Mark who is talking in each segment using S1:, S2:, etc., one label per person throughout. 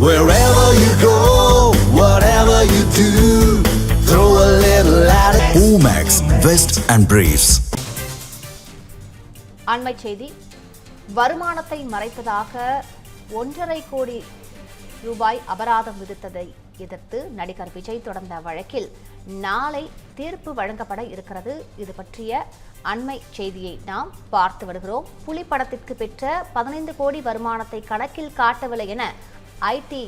S1: Wherever you go, whatever you do, throw a little at it. Omax, Vest and Briefs.
S2: அண்மை செய்தி வருமானத்தை மறைத்ததாக ஒன்றரை கோடி ரூபாய் அபராதம் விதித்ததை எதிர்த்து நடிகர் விஜய் தொடர்ந்த வழக்கில் நாளை தீர்ப்பு வழங்கப்பட இருக்கிறது இது பற்றிய அண்மை செய்தியை நாம் பார்த்து வருகிறோம் புலி படத்திற்கு பெற்ற பதினைந்து கோடி வருமானத்தை கணக்கில் காட்டவில்லை என ஐடி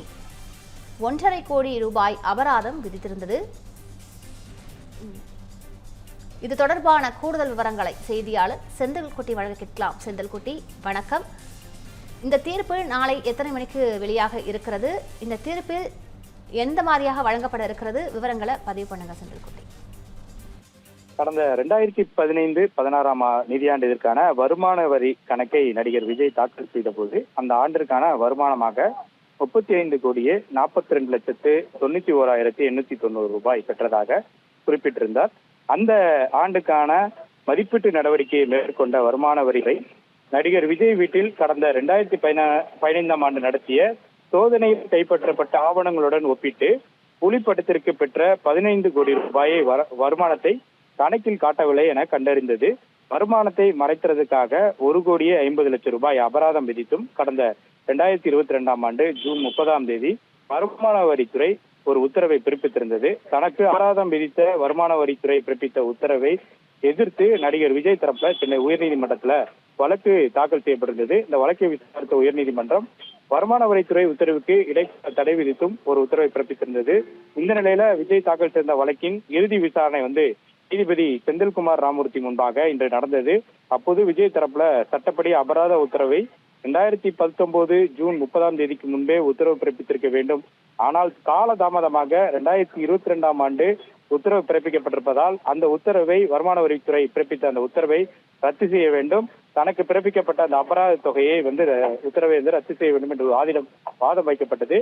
S2: ஒன்றரை கோடி ரூபாய் அபராதம் விதித்திருந்தது. இது தொடர்பான கூடுதல் விவரங்களை செய்தியாளர் செந்தில்குட்டி வழங்க கேட்கலாம் செந்தில்குட்டி வணக்கம். இந்த தீர்ப்பு நாளை எத்தனை மணிக்கு வெளியாக இருக்கிறது? இந்த தீர்ப்பு எந்த மாதிரியாக வழங்கப்பட இருக்கிறது? விவரங்களை பதிவு பண்ணுங்க செந்தில்குட்டி.
S3: கடந்த ரெண்டாயிரத்தி பதினைந்து பதினாறாம் நிதியாண்டிற்கான வருமான வரி கணக்கை நடிகர் விஜய் தாக்கல் செய்த போது அந்த ஆண்டிற்கான வருமானமாக முப்பத்தி ஐந்து கோடியே நாற்பத்தி ரெண்டு லட்சத்து தொண்ணூத்தி ஓராயிரத்தி எண்ணூத்தி தொண்ணூறு ரூபாய் பெற்றதாக குறிப்பிட்டிருந்தார். அந்த ஆண்டுக்கான மதிப்பீட்டு நடவடிக்கையை மேற்கொண்ட வருமான வரிவை நடிகர் விஜய் வீட்டில் கடந்த இரண்டாயிரத்தி பதினா பதினைந்தாம் ஆண்டு நடத்திய சோதனையில் கைப்பற்றப்பட்ட ஆவணங்களுடன் ஒப்பிட்டு புலிப்படத்திற்கு பெற்ற பதினைந்து கோடி ரூபாயை வருமானத்தை கணக்கில் காட்டவில்லை என கண்டறிந்தது. வருமானத்தை மறைக்கிறதுக்காக ஒரு கோடியே ஐம்பது லட்சம் ரூபாய் அபராதம் விதித்தும் கடந்த ரெண்டாயிரத்தி இருபத்தி ரெண்டாம் ஆண்டு ஜூன் முப்பதாம் தேதி வருமான வரித்துறை ஒரு உத்தரவை பிறப்பித்திருந்தது. தனக்கு அபராதம் விதித்த வருமான வரித்துறை பிறப்பித்த உத்தரவை எதிர்த்து நடிகர் விஜய் தரப்புல சென்னை உயர்நீதிமன்றத்துல வழக்கு தாக்கல் செய்யப்பட்டிருந்தது. இந்த வழக்கை விசாரித்த உயர்நீதிமன்றம் வருமான வரித்துறை உத்தரவுக்கு இடை தடை விதித்தும் ஒரு உத்தரவை பிறப்பித்திருந்தது. இந்த நிலையில விஜய் தாக்கல் செய்த வழக்கின் இறுதி விசாரணை வந்து நீதிபதி செந்தில்குமார் ராமூர்த்தி முன்பாக இன்று நடந்தது. அப்போது விஜய் தரப்புல சட்டப்படி அபராத உத்தரவை ரெண்டாயிரத்தி பத்தொன்பது ஜூன் முப்பதாம் தேதிக்கு முன்பே உத்தரவு பிறப்பித்திருக்க வேண்டும். ஆனால் கால தாமதமாக ரெண்டாயிரத்தி இருபத்தி ரெண்டாம் ஆண்டு உத்தரவு பிறப்பிக்கப்பட்டிருப்பதால் அந்த உத்தரவை வருமான வரித்துறை பிறப்பித்த அந்த உத்தரவை ரத்து செய்ய வேண்டும். தனக்கு பிறப்பிக்கப்பட்ட அந்த அபராத தொகையை வந்து உத்தரவை வந்து ரத்து செய்ய வேண்டும் என்று வாதிடம் வாதம் வைக்கப்பட்டது.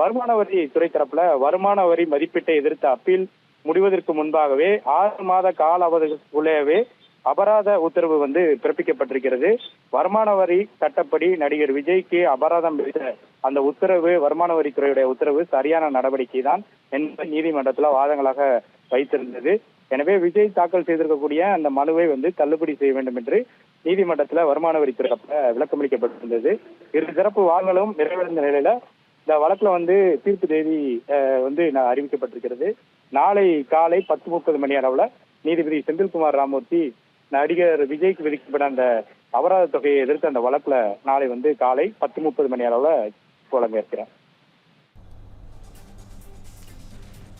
S3: வருமான வரி துறை தரப்புல வருமான வரி மதிப்பீட்டை எதிர்த்த அப்பீல் முடிவதற்கு முன்பாகவே ஆறு மாத கால அவதிக்குள்ளேயே அபராத உத்தரவு வந்து பிறப்பிக்கப்பட்டிருக்கிறது. வருமான வரி சட்டப்படி நடிகர் விஜய்க்கு அபராதம் விதித்த அந்த உத்தரவு வருமான வரித்துறையுடைய உத்தரவு சரியான நடவடிக்கை தான் என்பதை நீதிமன்றத்துல வாதங்களாக வைத்திருந்தது. எனவே விஜய் தாக்கல் செய்திருக்கக்கூடிய அந்த மனுவை வந்து தள்ளுபடி செய்ய வேண்டும் என்று நீதிமன்றத்துல வருமான வரித்துறை விளக்கமளிக்கப்பட்டிருந்தது. இரு சிறப்பு வாதங்களும் நிறைவடைந்த நிலையில இந்த வழக்குல வந்து தீர்ப்பு தேதி வந்து அறிவிக்கப்பட்டிருக்கிறது. நாளை காலை பத்து முப்பது மணி அளவுல நீதிபதி செந்தில்குமார் ராமூர்த்தி நடிகர் விஜய்க்கு விதிக்கப்பட்ட அந்த அபராத தொகையை எதிர்த்து அந்த வழக்குல நாளை வந்து காலை பத்து முப்பது மணி அளவுல வழங்க இருக்கிறார்.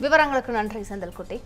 S2: விவரங்களுக்கு நன்றி செந்தல்குட்டி.